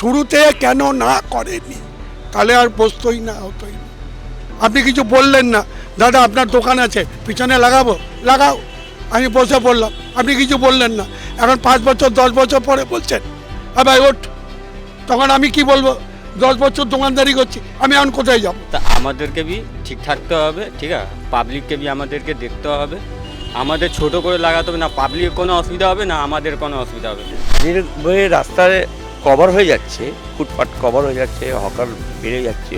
শুরুতে কেন না করেনি? তাহলে আর বসতই না হতোই। না আপনি কিছু বললেন না। দাদা আপনার দোকান আছে। পিছনে লাগাবো? লাগাও। আমি বসে পড়লাম। আপনি কিছু বললেন না। এখন পাঁচ বছর দশ বছর পরে বলছেন। আর ভাই ওঠ। তখন আমি কি বলব? দশ বছর দোকানদারি করছি। আমি এখন কোথায় যাব? তা আমাদেরকে বি ঠিক থাকতে হবে ঠিক আছে? পাবলিককে বি আমাদেরকে দেখতে হবে। আমাদের ছোট করে লাগাতে হবে না। পাবলিকের কোনো অসুবিধা হবে না আমাদের কোনো অসুবিধা হবে রাস্তায় কভার হয়ে যাচ্ছে ফুটপাট কভার হয়ে যাচ্ছে হকার বেড়ে যাচ্ছে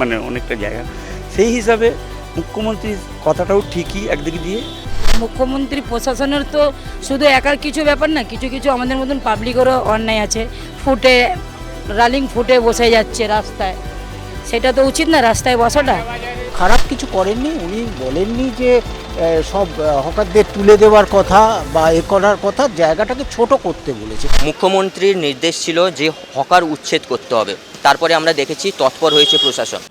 মানে অনেকটা জায়গা। সেই হিসাবে মুখ্যমন্ত্রীর কথাটাও ঠিকই একদিকে দিয়ে। মুখ্যমন্ত্রী, প্রশাসনের তো শুধু একার কিছু ব্যাপার না, কিছু কিছু আমাদের মতন পাবলিকেরও অন্যায় আছে। ফুটে রালিং ফুটে বসে যাচ্ছে রাস্তায়। সেটা তো উচিত না রাস্তায় বসাটা। খারাপ কিছু করেননি, উনি বলেননি যে সব হকারদের তুলে দেওয়ার কথা বা এ করার কথা, জায়গাটাকে ছোট করতে বলেছে। মুখ্যমন্ত্রীর নির্দেশ ছিল যে, হকার উচ্ছেদ করতে হবে। তারপরে আমরা দেখেছি তৎপর হয়েছে প্রশাসন।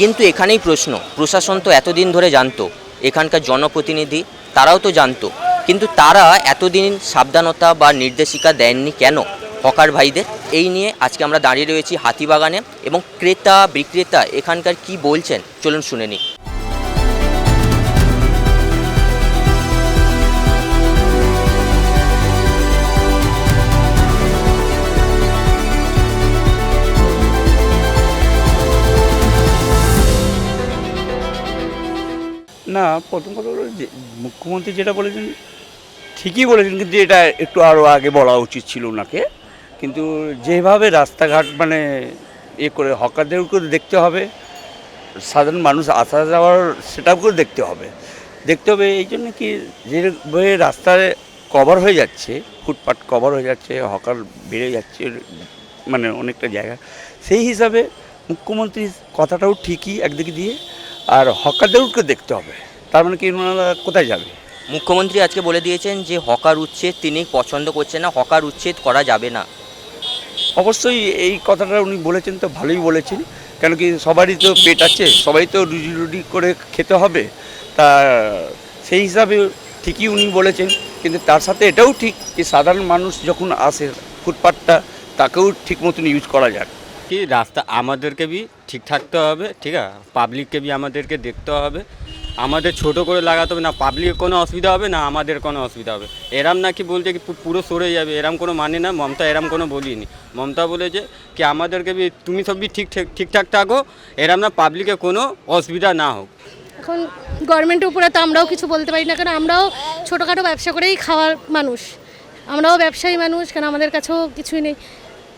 কিন্তু এখানেই প্রশ্ন, প্রশাসন তো এতদিন ধরে জানতো এখানকার জনপ্রতিনিধি, তারাও তো জানতো। কিন্তু তারা এতদিন সাবধানতা বা নির্দেশিকা দেননি কেন হকার ভাইদের? এই নিয়ে আজকে আমরা দাঁড়িয়ে রয়েছি হাতিবাগানে এবং ক্রেতা বিক্রেতা এখানকার কি বলছেন? চলুন শুনে নিই। না, প্রথম কথা হলো যে মুখ্যমন্ত্রী যেটা বলেছেন ঠিকই বলেছেন, কিন্তু এটা একটু আরও আগে বলা উচিত ছিল ওনাকে কিন্তু যেভাবে রাস্তাঘাট মানে এ করে হকারদেরকেও দেখতে হবে, সাধারণ মানুষ আসা যাওয়ার সেটাকেও দেখতে হবে। দেখতে হবে এই জন্য কি যেভাবে রাস্তায় কভার হয়ে যাচ্ছে ফুটপাট কভার হয়ে যাচ্ছে, হকার বেড়ে যাচ্ছে মানে অনেকটা জায়গা, সেই হিসাবে মুখ্যমন্ত্রীর কথাটাও ঠিকই একদিকে দিয়ে, আর হকারদেরকে দেখতে হবে। তার মানে কি ওনারা কোথায় যাবে? মুখ্যমন্ত্রী আজকে বলে দিয়েছেন যে হকার উচ্ছেদ তিনি পছন্দ করছেন না হকার উচ্ছেদ করা যাবে না। অবশ্যই এই কথাটা উনি বলেছেন তো ভালোই বলেছেন। কেন কি সবারই তো পেট আছে সবাই তো রুজি রুটি করে খেতে হবে। তা সেই হিসাবে ঠিকই উনি বলেছেন কিন্তু তার সাথে এটাও ঠিক যে সাধারণ মানুষ যখন আসে ফুটপাথটা তাকেও ঠিক মতন ইউজ করা যাক কি রাস্তা আমাদেরকে বি ঠিক থাকতে হবে ঠিক আছে পাবলিককে বি আমাদেরকে দেখতে হবে। আমাদের ছোট করে লাগাতে হবে না পাবলিকের কোনো অসুবিধা হবে না, আমাদের কোনো অসুবিধা হবে। এরাম নাকি বলছে কি পুরো সরে যাবে, এরাম কোনো মানে না, মমতা এরাম কোনো বলিনি। মমতা বলেছে কি আমাদেরকে তুমি সব বি ঠিক ঠিক- ঠিকঠাক থাকো, এরাম না পাবলিকে কোনো অসুবিধা না হোক। এখন গভর্নমেন্টের উপরে তো আমরাও কিছু বলতে পারি না, কারণ আমরাও ছোটোখাটো ব্যবসা করেই খাওয়ার মানুষ। আমরাও ব্যবসায়ী মানুষ কারণ আমাদের কাছেও কিছুই নেই।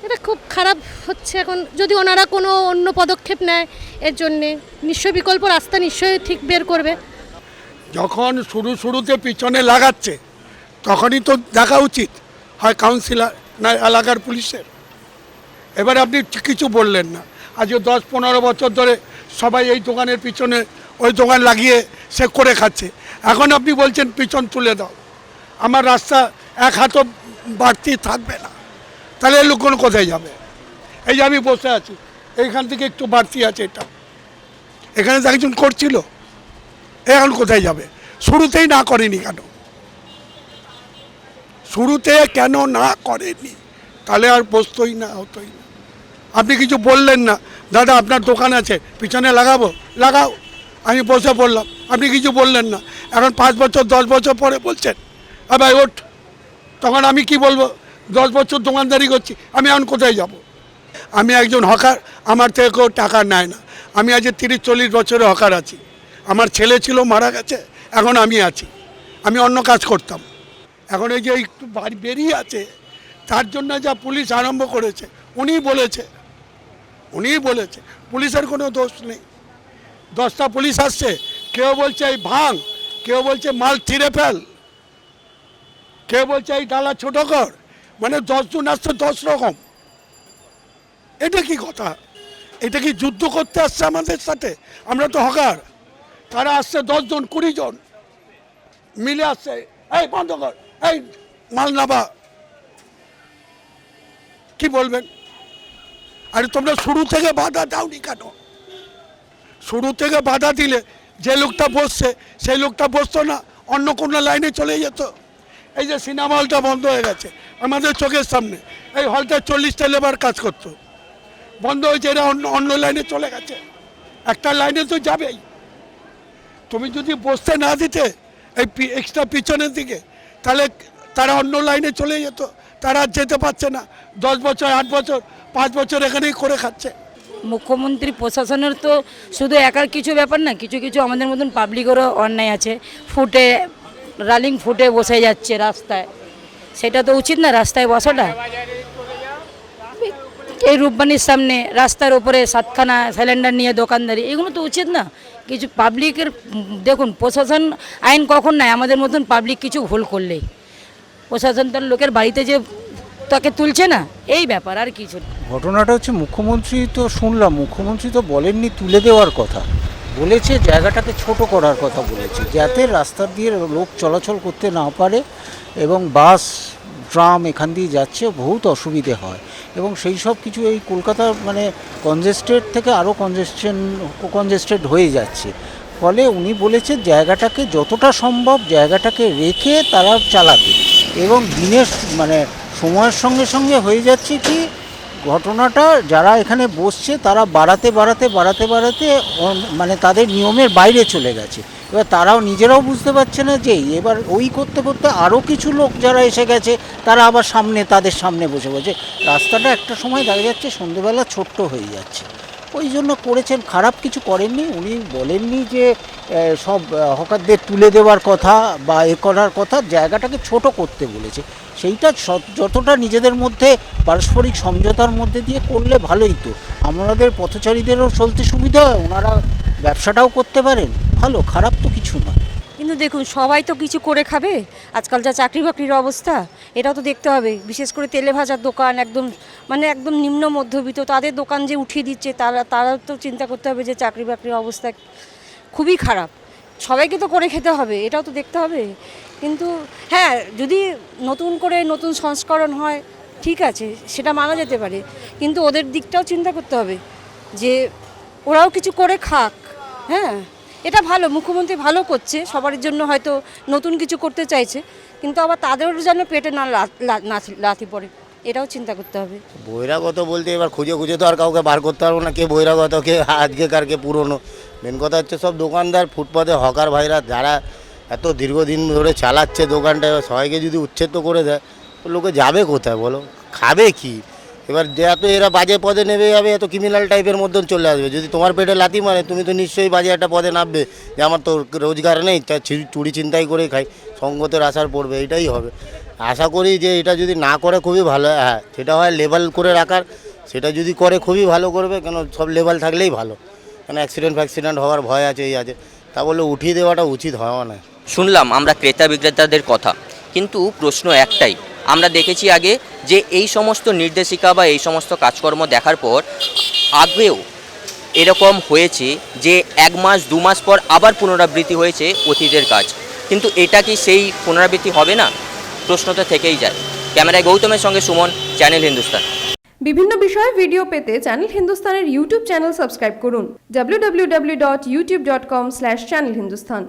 এটা খুব খারাপ হচ্ছে এখন। যদি ওনারা কোনো অন্য পদক্ষেপ নেয়, এর জন্যে নিশ্চয়ই বিকল্প রাস্তা নিশ্চয়ই ঠিক বের করবে। যখন শুরু শুরুতে পিছনে লাগাচ্ছে, তখনই তো দেখা উচিত, হয় কাউন্সিলার না, এলাকার পুলিশের। এবারে আপনি কিছু বললেন না। আজকে দশ পনেরো বছর ধরে সবাই এই দোকানের পিছনে, ওই দোকান লাগিয়ে সে করে খাচ্ছে। এখন আপনি বলছেন, পিছন তুলে দাও। আমার রাস্তা এক হাতও বাড়তি থাকবে না। তাহলে এই লোকগুলো কোথায় যাবে? এই যে আমি বসে আছি, এইখান থেকে একটু বাড়তি আছে এটা। এখানে তো একজন করছিল এখন কোথায় যাবে? শুরুতেই না করেনি কেন? শুরুতে কেন না করেনি? তাহলে আর বসতই না, হতোই না। আপনি কিছু বললেন না। দাদা, আপনার দোকান আছে, পিছনে লাগাবো? লাগাও। আমি বসে পড়লাম। আপনি কিছু বললেন না। এখন পাঁচ বছর, দশ বছর পরে বলছেন। ভাই, ওঠ। তখন আমি কি বলব? দশ বছর দোকানদারি করছি, আমি এখন কোথায় যাব? আমি একজন হকার, আমার থেকে কেউ টাকা নেয় না। আমি আজ তিরিশ, চল্লিশ বছরের হকার আছি। আমার ছেলে ছিল, মারা গেছে, এখন আমি আছি। আমি অন্য কাজ করতাম। এখন এই যে একটু বাড়ি বেরিয়ে আছে, তার জন্য যা পুলিশ আরম্ভ করেছে, উনি বলেছে উনিই বলেছে, পুলিশের কোনো দোষ নেই। দশটা পুলিশ আসছে, কেউ বলছে এই ভাঙ, কেউ বলছে মাল ছিঁড়ে ফেল, কেউ বলছে এই ডালা ছোট কর মানে দশজন আসছে, দশ রকম। এটা কি কথা? এটা কি যুদ্ধ করতে আসছে আমাদের সাথে? আমরা তো হকার। তারা আসছে দশজন কুড়ি জন। মিলে আসছে, এই বন্ধ কর, এই মাল নাবা। কি বলবেন? আরে তোমরা শুরু থেকে বাধা দাওনি কেন? শুরু থেকে বাধা দিলে যে লোকটা বসছে, সেই লোকটা বসতো না, অন্য কোনো লাইনে চলে যেত। এই যে সিনেমা হলটা বন্ধ হয়ে গেছে। আমাদের চোখের সামনে। এই হলটা চল্লিশটা লেবার কাজ করতো। বন্ধ হয়েছে, এরা অন্য অন্য লাইনে চলে গেছে। একটা লাইনে তো যাবেই। তুমি যদি বসতে না দিতে এই এক্সট্রা পিছনের দিকে, তাহলে তারা অন্য লাইনে চলে যেত। তারা যেতে পারছে না। দশ বছর, আট বছর, পাঁচ বছর এখানেই করে খাচ্ছে। মুখ্যমন্ত্রী প্রশাসনের তো শুধু একার কিছু ব্যাপার না, কিছু কিছু আমাদের মতন পাবলিকেরও অন্যায় আছে। ফুটে রালিং ফুটে বসে যাচ্ছে রাস্তায়। সেটা তো উচিত না রাস্তায় বসাটা। এই রূপবাণীর সামনে রাস্তার ওপরে সাতখানা সিলিন্ডার নিয়ে দোকানদারি, এগুলো তো উচিত না। কিছু পাবলিকের দেখুন, প্রশাসন আইন কখন নাই আমাদের মতন পাবলিক কিছু ভুল করলেই। প্রশাসন তার লোকের বাড়িতে যে তাকে তুলছে না, এই ব্যাপার আর কিছু ঘটনাটা হচ্ছে মুখ্যমন্ত্রী তো শুনলাম, মুখ্যমন্ত্রী তো বলেননি তুলে দেওয়ার কথা। বলেছে, জায়গাটাকে ছোট করার কথা বলেছে, যাতে রাস্তা দিয়ে লোক চলাচল করতে না পারে এবং বাস, ট্রাম এখান দিয়ে যাচ্ছে, বহুত অসুবিধে হয়। এবং সেই সব কিছু এই কলকাতা মানে কনজেস্টেড থেকে আরও কনজেস্টেন কনজেস্টেড হয়ে যাচ্ছে। ফলে উনি বলেছে জায়গাটাকে যতটা সম্ভব জায়গাটাকে রেখে তারা চালাতে এবং দিনের মানে সময়ের সঙ্গে সঙ্গে হয়ে যাচ্ছে কি ঘটনাটা যারা এখানে বসছে, তারা বাড়াতে বাড়াতে বাড়াতে বাড়াতে মানে তাদের নিয়মের বাইরে চলে গেছে। এবার তারাও নিজেরাও বুঝতে পারছে না যে, এবার ওই করতে করতে আরও কিছু লোক যারা এসে গেছে, তারা আবার সামনে, তাদের সামনে বসে বসে। রাস্তাটা একটা সময় দেখা যাচ্ছে সন্ধেবেলা ছোট্ট হয়ে যাচ্ছে। ওই জন্য করেছেন, খারাপ কিছু করেননি। উনি বলেননি যে সব হকারদের তুলে দেওয়ার কথা বা এ করার কথা, জায়গাটাকে ছোট করতে বলেছে। সেইটা যতটা নিজেদের মধ্যে পারস্পরিক সমঝোতার মধ্যে দিয়ে করলে ভালোই তো। আমাদের পথচারীদেরও চলতে সুবিধা হয়, ওনারা ব্যবসাটাও করতে পারেন। ভালো, খারাপ তো কিছু না কিন্তু দেখুন, সবাই তো কিছু করে খাবে। আজকাল যা চাকরি বাকরির অবস্থা, এটাও তো দেখতে হবে। বিশেষ করে তেলে ভাজার দোকান একদম মানে একদম নিম্ন মধ্যবিত্ত, তাদের দোকান যে উঠিয়ে দিচ্ছে, তারা তারাও তো চিন্তা করতে হবে যে চাকরি বাকরির অবস্থা খুবই খারাপ। সবাইকে তো করে খেতে হবে, এটাও তো দেখতে হবে। কিন্তু হ্যাঁ যদি নতুন করে নতুন সংস্করণ হয়, ঠিক আছে, সেটা মানা যেতে পারে। কিন্তু ওদের দিকটাও চিন্তা করতে হবে যে ওরাও কিছু করে খাক হ্যাঁ? এটা ভালো, মুখ্যমন্ত্রী ভালো করছে, সবার জন্য হয়তো নতুন কিছু করতে চাইছে, কিন্তু আবার তাদেরও যেন পেটে না লাথি পড়ে, এটাও চিন্তা করতে হবে। বহিরাগত বলতে এবার খুঁজে খুঁজে তো আর কাউকে বার করতে পারব না, কে বহিরাগত, কে আজকেকার কে পুরনো। মেন কথা হচ্ছে সব দোকানদার, ফুটপাতে হকার ভাইরা, যারা এত দীর্ঘদিন ধরে চালাচ্ছে দোকানটা সবাইকে যদি উচ্ছেদ করে দেয় লোকে যাবে কোথায় বলো? খাবে কি? এবার যে এত এরা বাজে পদে নেমে যাবে এত ক্রিমিনাল টাইপের মধ্যে চলে আসবে। যদি তোমার পেটে লাথি মারে, তুমি তো নিশ্চয়ই বাজে একটা পদে নামবে। যে আমার তো রোজগার নেই, তা চুরি চিন্তাই করে খাই, সঙ্গতের আসার পড়বে, এটাই হবে। আশা করি যে এটা যদি না করে খুবই ভালো হ্যাঁ সেটা হয় লেভেল করে রাখার, সেটা যদি করে খুবই ভালো করবে, কেন সব লেভেল থাকলেই ভালো। কেন অ্যাক্সিডেন্ট ফ্যাক্সিডেন্ট হওয়ার ভয় আছে, এই আছে। তা বলে উঠিয়ে দেওয়াটা উচিত হওয়া না শুনলাম আমরা ক্রেতা বিক্রেতাদের কথা, কিন্তু প্রশ্ন একটাই আমরা দেখেছি আগে যে এই সমস্ত নির্দেশিকা বা এই সমস্ত কাজকর্ম দেখার পর আগেও এরকম হয়েছে যে এক মাস, দু মাস পর আবার পুনরাবৃত্তি হয়েছে অতীতের কাজ। কিন্তু এটা কি সেই পুনরাবৃত্তি হবে না? প্রশ্ন তো থেকেই যায়। ক্যামেরায় গৌতমের সঙ্গে সুমন, চ্যানেল হিন্দুস্তান। বিভিন্ন বিষয়ে ভিডিও পেতে চ্যানেল হিন্দুস্তানের ইউটিউব চ্যানেল সাবস্ক্রাইব করুন। www.youtube.com/channelhindustan